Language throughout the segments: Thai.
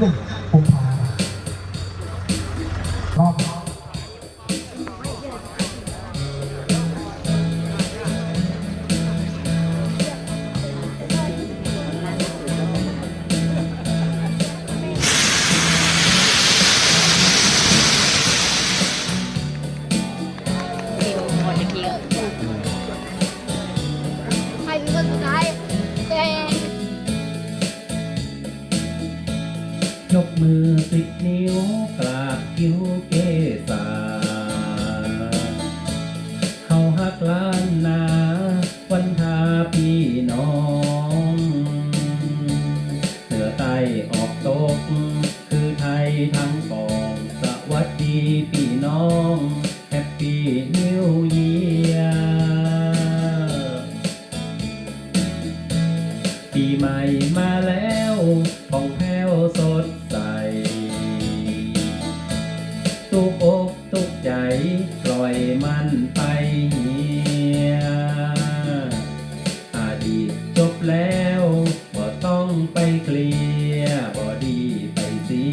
หนึ่ ยกมือสิบนิ้วกราบคิ้วเกษาเฮาฮักล้านนาวันทาพี่น้องเหนือใต้ออกตก คือไทยทั้งกอง สวัสดีพี่น้องแฮปปี้นิวเยียปีใหม่มาแล้ว ของแผ้วสดใส ตุกอกตุกใจปล่อยมันไปเหียอดีตจบแล้วบ่ต้องไปเคลียบ่ดีไปเสี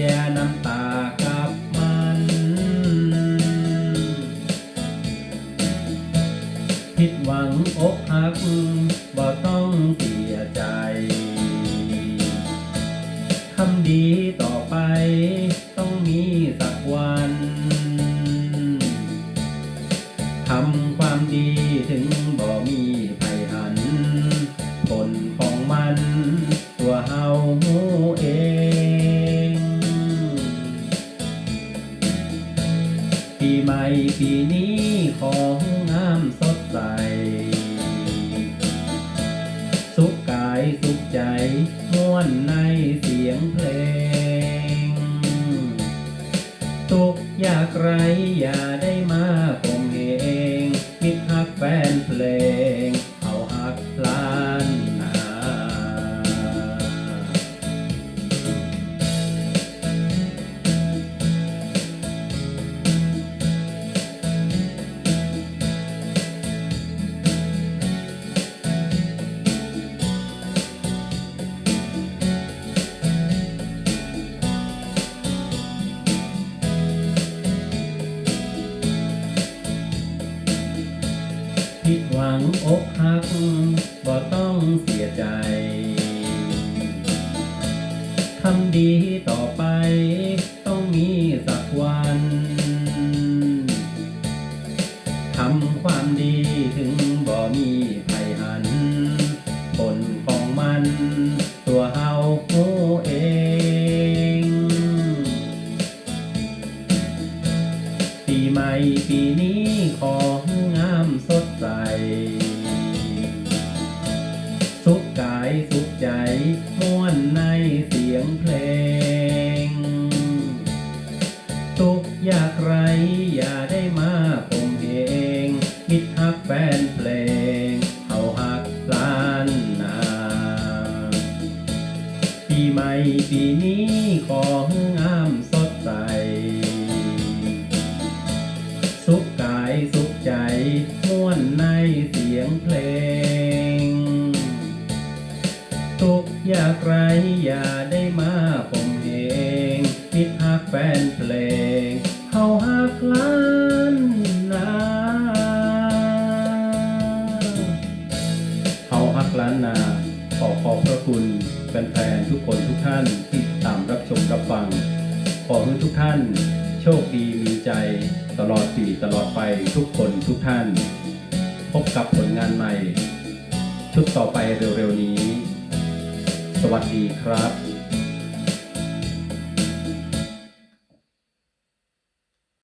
ยน้ำตากับมันผิดหวังอกหักบ่ต้องเสียใจำดีต่อไปต้องมีสักวัน ทำความดีถึงบ่มีภัยหัน ผลของมันตัวเฮาหูเอง ปีใหม่ปีนี้ขอ กข์ยากไรอย่าได้ังอกหักบ่ต้องเสียใจทำดีต่อไปต้องมีสักวัน ทำความดีถึงบ่มีภัยหัน ผลของมัน ตัวเฮาหูเอง ปีใหม่ปีนี้ขอ ยงเพลง ทุกยากไรอย่าได้มาผมเองมิตรฮักแฟนเพลงเขาฮักล้านนาปีใหม่ปีนี้ของงามสดใส สุขกายสุขใจม่วนในเสียงเพลง ทุกข์ยากไรอย่าได้มาผมเองมิตรฮักแฟนเพลงเฮาฮักล้านนาเฮาฮักล้านนาขอขอบพระคุณแฟนๆทุกคนทุกท่านที่ติดตามรับชมรับฟัง ขอให้ทุกท่าน โชคดีมีใจตลอดปีตลอดไปทุกคนทุกท่าน พบกับผลงานใหม่ ชุดต่อไปเร็วๆนี้ สวัสดีครับ